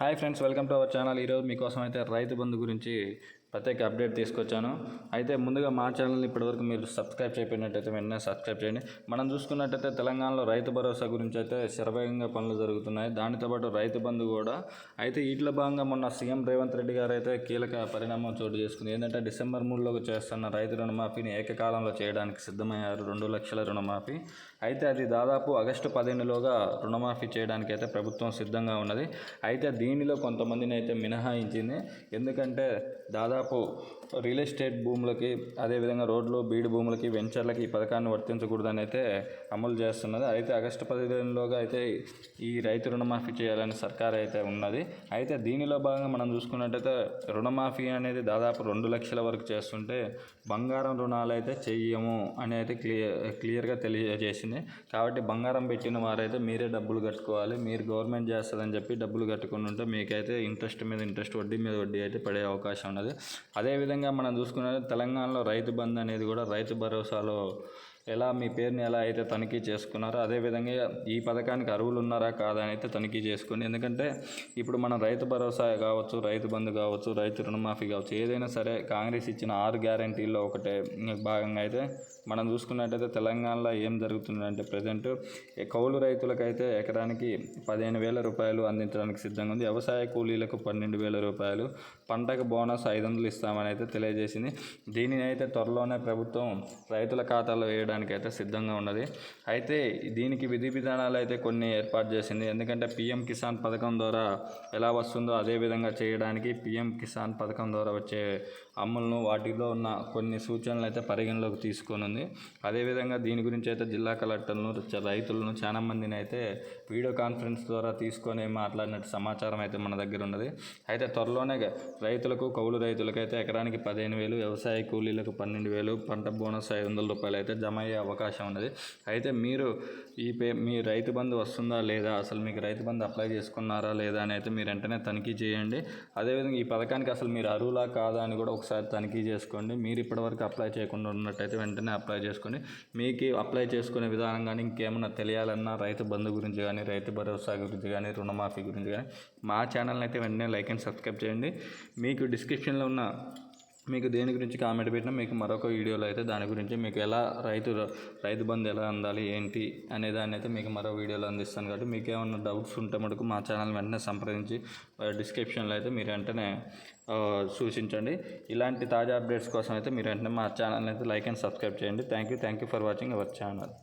Hi friends welcome to our channel. ఈరోజు మీకోసం అయితే రైతు బంధు గురించి ప్రత్యేక అప్డేట్ తీసుకొచ్చాను. అయితే ముందుగా మా ఛానల్ని ఇప్పటివరకు మీరు సబ్స్క్రైబ్ చేయకపోయినట్టయితే వెంటనే సబ్స్క్రైబ్ చేయండి. మనం చూసుకున్నట్టయితే తెలంగాణలో రైతు భరోసా గురించి అయితే శరవేగంగా పనులు జరుగుతున్నాయి. దానితో పాటు రైతు బంధు కూడా. అయితే వీటిలో భాగంగా మొన్న సీఎం రేవంత్ రెడ్డి గారు అయితే కీలక పరిణామం చోటు చేసుకుంది. ఏంటంటే డిసెంబర్ మూడులోకి చేస్తున్న రైతు రుణమాఫీని ఏకకాలంలో చేయడానికి సిద్ధమయ్యారు. రెండు లక్షల రుణమాఫీ. అయితే అది దాదాపు ఆగస్టు పదిహేనులోగా రుణమాఫీ చేయడానికి అయితే ప్రభుత్వం సిద్ధంగా ఉన్నది. అయితే దీనిలో కొంతమందిని అయితే మినహాయించింది. ఎందుకంటే దాదాపు రియల్ ఎస్టేట్ భూములకి అదేవిధంగా రోడ్లు బీడు భూములకి వెంచర్లకి ఈ పథకాన్ని వర్తించకూడదని అయితే అమలు చేస్తున్నది. అయితే ఆగస్టు పదిహేనులోగా అయితే ఈ రైతు రుణమాఫీ చేయాలని సర్కార్ అయితే ఉన్నది. అయితే దీనిలో భాగంగా మనం చూసుకున్నట్టయితే రుణమాఫీ అనేది దాదాపు రెండు లక్షల వరకు చేస్తుంటే బంగారం రుణాలు అయితే చెయ్యము అని అయితే క్లియర్ క్లియర్గా తెలియజేసింది. కాబట్టి బంగారం పెట్టిన వారైతే మీరే డబ్బులు కట్టుకోవాలి మీరు గవర్నమెంట్ చేస్తుందని చెప్పి డబ్బులు కట్టుకుని ఉంటే మీకైతే ఇంట్రెస్ట్ మీద ఇంట్రెస్ట్ వడ్డీ మీద వడ్డీ అయితే పడే అవకాశం ఉన్నది. అదేవిధంగా మనం చూసుకున్నది తెలంగాణలో రైతు బంధు అనేది కూడా రైతు భరోసాలో ఎలా మీ పేరుని ఎలా అయితే తనిఖీ చేసుకున్నారో అదేవిధంగా ఈ పథకానికి అర్హులు ఉన్నారా కాదా అని అయితే తనిఖీ చేసుకోండి. ఎందుకంటే ఇప్పుడు మనం రైతు భరోసా కావచ్చు రైతు బంధు కావచ్చు రైతు రుణమాఫీ కావచ్చు ఏదైనా సరే కాంగ్రెస్ ఇచ్చిన ఆరు గ్యారంటీల్లో ఒకటే భాగంగా అయితే మనం చూసుకున్నట్టయితే తెలంగాణలో ఏం జరుగుతుందంటే ప్రజెంట్ కౌలు రైతులకైతే ఎకరానికి పదిహేను వేల రూపాయలు అందించడానికి సిద్ధంగా ఉంది. వ్యవసాయ కూలీలకు పన్నెండు వేల రూపాయలు పంటకు బోనస్ ఐదు వందలు ఇస్తామని అయితే తెలియజేసింది. దీనిని అయితే త్వరలోనే ప్రభుత్వం రైతుల ఖాతాలో వేయడానికి అయితే సిద్ధంగా ఉన్నది. అయితే దీనికి విధి విధానాలు అయితే కొన్ని ఏర్పాటు చేసింది. ఎందుకంటే పిఎం కిసాన్ పథకం ద్వారా ఎలా వస్తుందో అదే విధంగా చేయడానికి పిఎం కిసాన్ పథకం ద్వారా వచ్చే అమ్మలను వాటిలో ఉన్న కొన్ని సూచనలు అయితే పరిగణలోకి తీసుకొని ఉంది అదేవిధంగా దీని గురించి అయితే జిల్లా కలెక్టర్లను రైతులను చాలా మందిని అయితే వీడియో కాన్ఫరెన్స్ ద్వారా తీసుకొని మాట్లాడినట్టు సమాచారం అయితే మన దగ్గర ఉన్నది. అయితే త్వరలోనే రైతులకు కౌలు రైతులకు అయితే ఎకరానికి పదిహేను వేలు వ్యవసాయ కూలీలకు పన్నెండు వేలు పంట బోనస్ ఐదు వందల రూపాయలు అయితే జమ అయ్యే అవకాశం ఉన్నది. అయితే మీరు ఈ పే మీ రైతు బంధు వస్తుందా లేదా అసలు మీకు రైతు బంధు అప్లై చేసుకున్నారా లేదా అని అయితే మీరు వెంటనే తనిఖీ చేయండి. అదేవిధంగా ఈ పథకానికి అసలు మీరు అరువులా కాదా అని కూడా ఒకసారి తనిఖీ చేసుకోండి. మీరు ఇప్పటివరకు అప్లై చేయకుండా ఉన్నట్టయితే వెంటనే అప్లై చేసుకోండి. మీకు అప్లై చేసుకునే విధానం కానీ ఇంకేమైనా తెలియాలన్నా రైతు బంధు గురించి కానీ రైతు భరోసా గురించి కానీ రుణమాఫీ గురించి కానీ మా ఛానల్ని అయితే వెంటనే లైక్ అండ్ సబ్స్క్రైబ్ చేయండి. మీకు డిస్క్రిప్షన్లో ఉన్న మీకు దేని గురించి కామెంట్ పెట్టినా మీకు మరొక వీడియోలో అయితే దాని గురించి మీకు ఎలా రైతు రైతు బంధు ఎలా అందాలి ఏంటి అనే దాన్ని అయితే మీకు మరో వీడియోలో అందిస్తాను కాబట్టి మీకు ఏమైనా డౌట్స్ ఉంటే మటుకు మా ఛానల్ వెంటనే సంప్రదించి డిస్క్రిప్షన్లో అయితే మీరు వెంటనే సూచించండి. ఇలాంటి తాజా అప్డేట్స్ కోసం అయితే మీరు వెంటనే మా ఛానల్ అయితే లైక్ అండ్ సబ్స్క్రైబ్ చేయండి. Thank you thank you for watching our channel